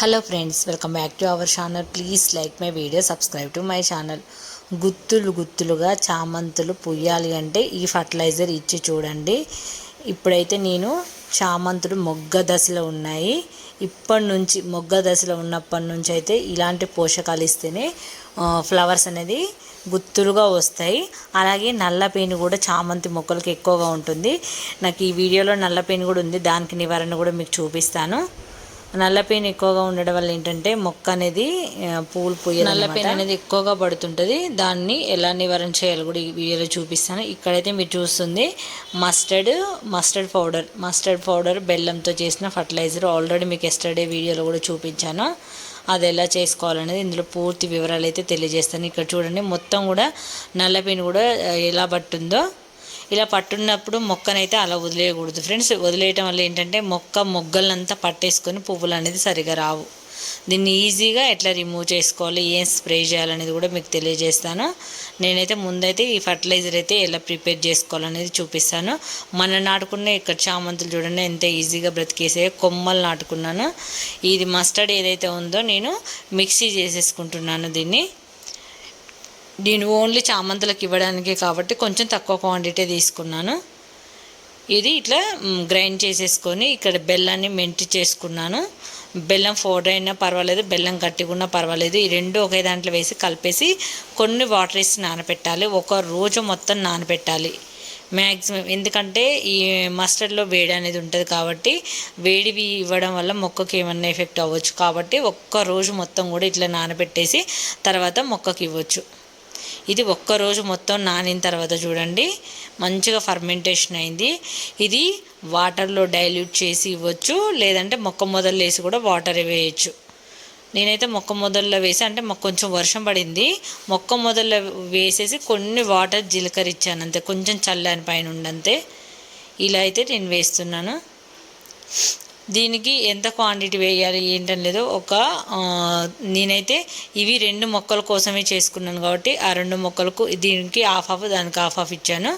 Hello friends welcome back to our channel please like my video subscribe to my channel గుత్తులు గుత్తులుగా చామంతులు పుయ్యాలి అంటే ఈ ఫర్టిలైజర్ ఇచ్చి చూడండి. ఇప్పుడైతే నేను చామంతులు మొగ్గ దశలో ఉన్నాయి. ఇప్పటి నుంచి మొగ్గ దశలో ఉన్నప్పటి నుంచి అయితే ఇలాంటి పోషకాలు ఇస్తేనే ఫ్లవర్స్ అనేది గుత్తులుగా వస్తాయి. అలాగే నల్ల పెయిన్ కూడా చామంతి మొక్కలకు ఎక్కువగా ఉంటుంది. నాకు ఈ వీడియోలో నల్ల పెయిన్ కూడా ఉంది. దానికి నివారణ కూడా మీకు చూపిస్తాను. నల్ల పెయిన్ ఎక్కువగా ఉండడం వల్ల ఏంటంటే మొక్క అనేది పూలు పూయ నల్ల పెయిన్ అనేది ఎక్కువగా పడుతుంటుంది. దాన్ని ఎలా నివారణ చేయాలి కూడా ఈ వీడియోలో చూపిస్తాను. ఇక్కడైతే మీరు చూస్తుంది mustard mustard powder. Mustard powder బెల్లంతో చేసిన ఫర్టిలైజర్ ఆల్రెడీ మీకు ఎస్టర్డే వీడియోలో కూడా చూపించాను. అది ఎలా చేసుకోవాలనేది ఇందులో పూర్తి వివరాలు అయితే తెలియజేస్తాను. ఇక్కడ చూడండి మొత్తం కూడా నల్ల పెయిన్ కూడా ఎలా పట్టుందో. ఇలా పట్టున్నప్పుడు మొక్కనైతే అలా వదిలేయకూడదు. ఫ్రెండ్స్ వదిలేయటం వల్ల ఏంటంటే మొక్క మొగ్గలంతా పట్టేసుకొని పువ్వులు అనేది సరిగా రావు. దీన్ని ఈజీగా ఎట్లా రిమూవ్ చేసుకోవాలి ఏం స్ప్రే చేయాలనేది కూడా మీకు తెలియజేస్తాను. నేనైతే ముందైతే ఈ ఫర్టిలైజర్ అయితే ఎలా ప్రిపేర్ చేసుకోవాలనేది చూపిస్తాను. మన నాటుకున్న ఇక్కడ చామంతులు చూడండి ఎంత ఈజీగా బ్రతికేసే కొమ్మలు నాటుకున్నాను. ఇది మస్టర్డ్ ఏదైతే ఉందో నేను మిక్సీ చేసేసుకుంటున్నాను దీన్ని. నేను ఓన్లీ చామంతులకు ఇవ్వడానికి కాబట్టి కొంచెం తక్కువ క్వాంటిటీ తీసుకున్నాను. ఇది ఇట్లా గ్రైండ్ చేసేసుకొని ఇక్కడ బెల్లాన్ని మెంటి చేసుకున్నాను. బెల్లం పౌడర్ అయినా పర్వాలేదు బెల్లం గట్టిగా పర్వాలేదు. ఈ రెండు ఒకే దాంట్లో వేసి కలిపేసి కొన్ని వాటర్ వేసి నానబెట్టాలి. ఒక రోజు మొత్తం నానబెట్టాలి. మ్యాక్సిమం ఎందుకంటే ఈ మస్టర్డ్లో వేడి అనేది ఉంటుంది కాబట్టి వేడివి ఇవ్వడం వల్ల మొక్కకి ఏమన్నా ఎఫెక్ట్ అవ్వచ్చు. కాబట్టి ఒక్క రోజు మొత్తం కూడా ఇట్లా నానబెట్టేసి తర్వాత మొక్కకి ఇవ్వచ్చు. ఇది ఒక్క రోజు మొత్తం నానిన తర్వాత చూడండి మంచిగా ఫర్మెంటేషన్ అయింది. ఇది వాటర్లో డైల్యూట్ చేసి ఇవ్వచ్చు లేదంటే మొక్క మొదలు వేసి కూడా వాటర్ వేయచ్చు. నేనైతే మొక్క మొదల్లో వేసి అంటే మాకు కొంచెం వర్షం పడింది. మొక్క మొదల్లో వేసేసి కొన్ని వాటర్ జీలకర్ర ఇచ్చాను అంతే కొంచెం చల్లని పైన ఉండంతే. ఇలా అయితే నేను వేస్తున్నాను. దీనికి ఎంత క్వాంటిటీ వేయాలి ఏంటని లేదు ఒక నేనైతే ఇవి రెండు మొక్కల కోసమే చేసుకున్నాను కాబట్టి ఆ రెండు మొక్కలకు దీనికి హాఫ్ హాఫ్ దానికి హాఫ్ హాఫ్ ఇచ్చాను.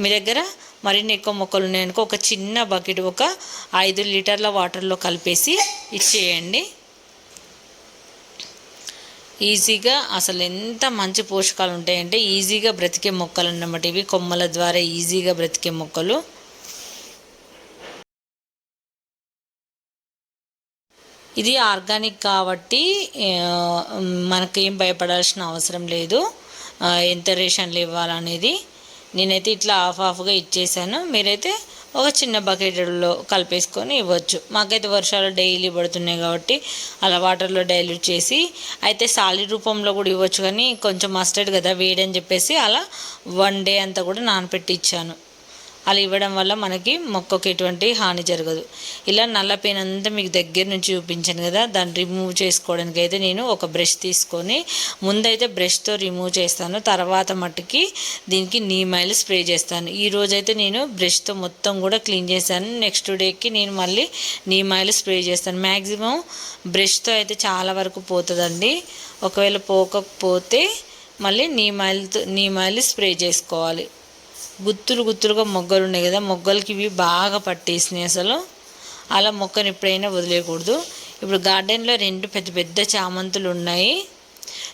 మీ దగ్గర మరిన్ని ఎక్కువ మొక్కలు ఉన్నాయనుకో ఒక చిన్న బకెట్ ఒక ఐదు లీటర్ల వాటర్లో కలిపేసి ఇచ్చేయండి. ఈజీగా అసలు ఎంత మంచి పోషకాలు ఉంటాయంటే ఈజీగా బ్రతికే మొక్కలు అన్నమాట ఇవి. కొమ్మల ద్వారా ఈజీగా బ్రతికే మొక్కలు. ఇది ఆర్గానిక్ కాబట్టి మనకేం భయపడాల్సిన అవసరం లేదు. ఎంత రేషన్లు ఇవ్వాలనేది నేనైతే ఇట్లా హాఫ్ హాఫ్గా ఇచ్చేసాను. మీరైతే ఒక చిన్న బకెట్లో కలిపేసుకొని ఇవ్వచ్చు. మాకైతే వర్షాలు డైలీ పడుతున్నాయి కాబట్టి అలా వాటర్లో డైల్యూట్ చేసి అయితే సాలిడ్ రూపంలో కూడా ఇవ్వచ్చు కానీ కొంచెం మస్టర్డ్ కదా వేడని చెప్పేసి అలా వన్ డే అంతా కూడా నానపెట్టి ఇచ్చాను. అలా ఇవ్వడం వల్ల మనకి మొక్కకు ఎటువంటి హాని జరగదు. ఇలా నల్ల పెయిన్ అంతా మీకు దగ్గర నుంచి చూపించాను కదా దాన్ని రిమూవ్ చేసుకోవడానికి అయితే నేను ఒక బ్రష్ తీసుకొని ముందైతే బ్రష్తో రిమూవ్ చేస్తాను. తర్వాత మట్టుకి దీనికి నీమ్ ఆయిల్ స్ప్రే చేస్తాను. ఈ రోజైతే నేను బ్రష్తో మొత్తం కూడా క్లీన్ చేశాను. నెక్స్ట్ డేకి నేను మళ్ళీ నీమ్ ఆయిల్ స్ప్రే చేస్తాను. మ్యాక్సిమం బ్రష్తో అయితే చాలా వరకు పోతుందండి. ఒకవేళ పోకపోతే మళ్ళీ నీమ్ ఆయిల్తో నీమ్ ఆయిల్ స్ప్రే చేసుకోవాలి. గుత్తులు గుత్తులుగా మొగ్గలు ఉన్నాయి కదా మొగ్గలకి ఇవి బాగా పట్టేసినాయి అసలు. అలా మొక్కను ఎప్పుడైనా వదిలేయకూడదు. ఇప్పుడు గార్డెన్లో రెండు పెద్ద పెద్ద చామంతులు ఉన్నాయి.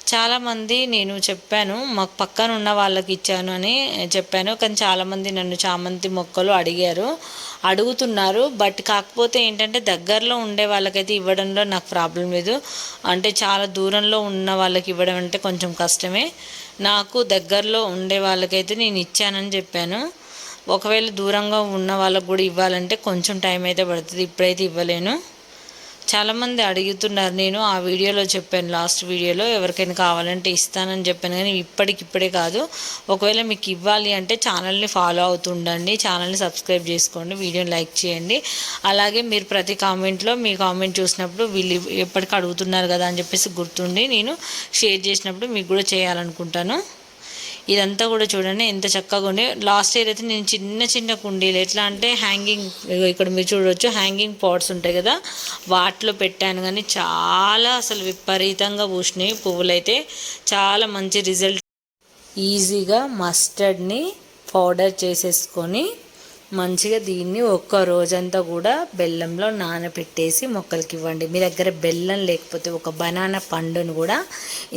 చాలామంది నేను చెప్పాను మాకు పక్కన ఉన్న వాళ్ళకి ఇచ్చాను అని చెప్పాను. కానీ చాలామంది నన్ను చామంతి మొక్కలు అడిగారు. అడుగుతున్నారు. బట్ కాకపోతే ఏంటంటే దగ్గరలో ఉండే వాళ్ళకైతే ఇవ్వడంలో నాకు ప్రాబ్లం లేదు. అంటే చాలా దూరంలో ఉన్న వాళ్ళకి ఇవ్వడం అంటే కొంచెం కష్టమే. నాకు దగ్గరలో ఉండే వాళ్ళకైతే నేను ఇచ్చానని చెప్పాను. ఒకవేళ దూరంగా ఉన్న వాళ్ళకు కూడా ఇవ్వాలంటే కొంచెం టైం అయితే పడుతుంది. ఇప్పుడైతే ఇవ్వలేను. చాలామంది అడుగుతున్నారు నేను ఆ వీడియోలో చెప్పాను లాస్ట్ వీడియోలో ఎవరికైనా కావాలంటే ఇస్తానని చెప్పాను కానీ ఇప్పటికిప్పుడే కాదు. ఒకవేళ మీకు ఇవ్వాలి అంటే ఛానల్ని ఫాలో అవుతుండండి ఛానల్ని సబ్స్క్రైబ్ చేసుకోండి వీడియోని లైక్ చేయండి. అలాగే మీరు ప్రతి కామెంట్లో మీ కామెంట్ చూసినప్పుడు వీళ్ళు ఎప్పటికీ అడుగుతున్నారు కదా అని చెప్పేసి గుర్తుండి నేను షేర్ చేసినప్పుడు మీకు కూడా చేయాలనుకుంటాను. ఇదంతా కూడా చూడండి ఎంత చక్కగా ఉంది లాస్ట్ ఇయర్ అయితే నేను చిన్న చిన్న కుండీలు ఎట్లా అంటే హ్యాంగింగ్ ఇక్కడ మీరు చూడవచ్చు హ్యాంగింగ్ పాట్స్ ఉంటాయి కదా వాటిలో పెట్టాను కానీ చాలా అసలు విపరీతంగా పూసినాయి పువ్వులైతే. చాలా మంచి రిజల్ట్ ఈజీగా మస్టర్డ్ని పౌడర్ చేసేసుకొని మంచిగా దీన్ని ఒక్క రోజంతా కూడా బెల్లంలో నానబెట్టేసి మొక్కలకి ఇవ్వండి. మీ దగ్గర బెల్లం లేకపోతే ఒక బనానా పండును కూడా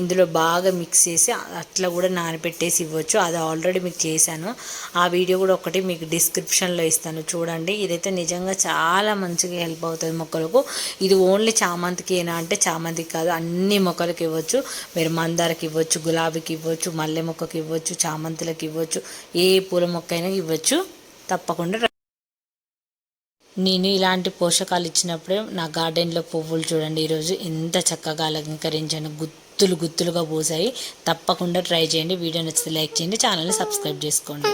ఇందులో బాగా మిక్స్ చేసి అట్లా కూడా నానబెట్టేసి ఇవ్వచ్చు. అది ఆల్రెడీ మీకు చేశాను. ఆ వీడియో కూడా ఒకటి మీకు డిస్క్రిప్షన్లో ఇస్తాను. చూడండి. ఇదైతే నిజంగా చాలా మంచిగా హెల్ప్ అవుతుంది మొక్కలకు. ఇది ఓన్లీ చామంతికి ఏనా అంటే చామంతికి కాదు. అన్ని మొక్కలకి ఇవ్వచ్చు. మీరు మందారకి ఇవ్వచ్చు గులాబీకి ఇవ్వచ్చు మల్లె మొక్కకి ఇవ్వచ్చు చామంతులకి ఇవ్వచ్చు ఏ పూల మొక్క అయినా ఇవ్వచ్చు. తప్పకుండా నేను ఇలాంటి పోషకాలు ఇచ్చినప్పుడే నా గార్డెన్లో పువ్వులు చూడండి. ఈరోజు ఎంత చక్కగా అలంకరించాను. గుత్తులు గుత్తులుగా పూసాయి. తప్పకుండా ట్రై చేయండి. వీడియో నచ్చితే లైక్ చేయండి. ఛానల్ని సబ్స్క్రైబ్ చేసుకోండి.